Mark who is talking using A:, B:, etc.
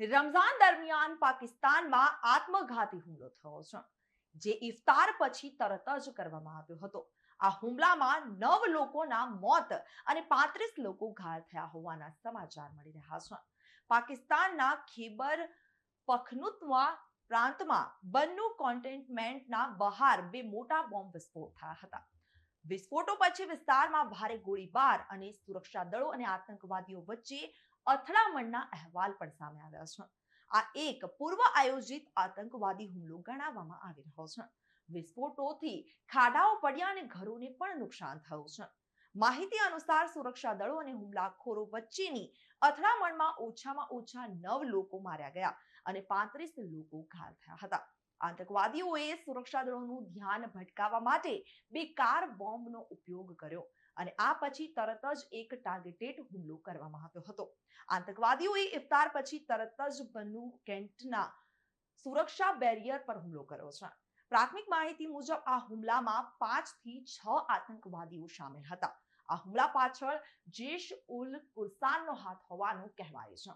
A: રમઝાન દરમિયાન પાકિસ્તાનમાં આત્મઘાતી હુમલો થયો છે, જે ઇફતાર પછી તરત જ કરવામાં આવ્યો હતો. આ હુમલામાં નવ લોકોના મોત અને પાંત્રીસ લોકો ઘાયલ થયા હોવાના સમાચાર મળી રહ્યા છે. પાકિસ્તાનના ખીબર પખનુતવા પ્રાંતમાં બન્નુ કોન્ટેનમેન્ટના બહાર બે મોટા બોમ્બ વિસ્ફોટ થયા હતા. વિસ્ફોટો પછી વિસ્તારમાં ભારે ગોળીબાર અને સુરક્ષા દળો અને આતંકવાદીઓ વચ્ચે અથડામણના અહેવાલ પણ સામે આવ્યા છે. આ એક પૂર્વ આયોજિત આતંકવાદી હુમલો ગણાવવામાં આવી રહ્યો છે. વિસ્ફોટોથી ખાડાઓ પડ્યા અને ઘરોને પણ નુકસાન થયું છે. માહિતી અનુસાર સુરક્ષા દળો અને હુમલાખોરો વચ્ચેની અથડામણમાં ઓછામાં ઓછા નવ લોકો માર્યા ગયા અને પાંત્રીસ લોકો ઘાયલ થયા હતા. આતંકવાદીઓએ સુરક્ષા દળોનું ધ્યાન ભટકાવવા માટે બે કાર બોમ્બનો ઉપયોગ કર્યો અને આ પછી તરત જ એક ટાર્ગેટેડ હુમલો કરવામાં આવ્યો હતો. આતંકવાદીઓએ ઇફતાર પછી તરત જ બનુ કેન્ટના સુરક્ષા બેરિયર પર હુમલો કર્યો છે. પ્રાથમિક માહિતી મુજબ આ હુમલામાં પાંચથી છ આતંકવાદીઓ સામેલ હતા. આ હુમલા પાછળ જેશ ઉલ કુરસાનનો હાથ હોવાનું કહેવાય છે.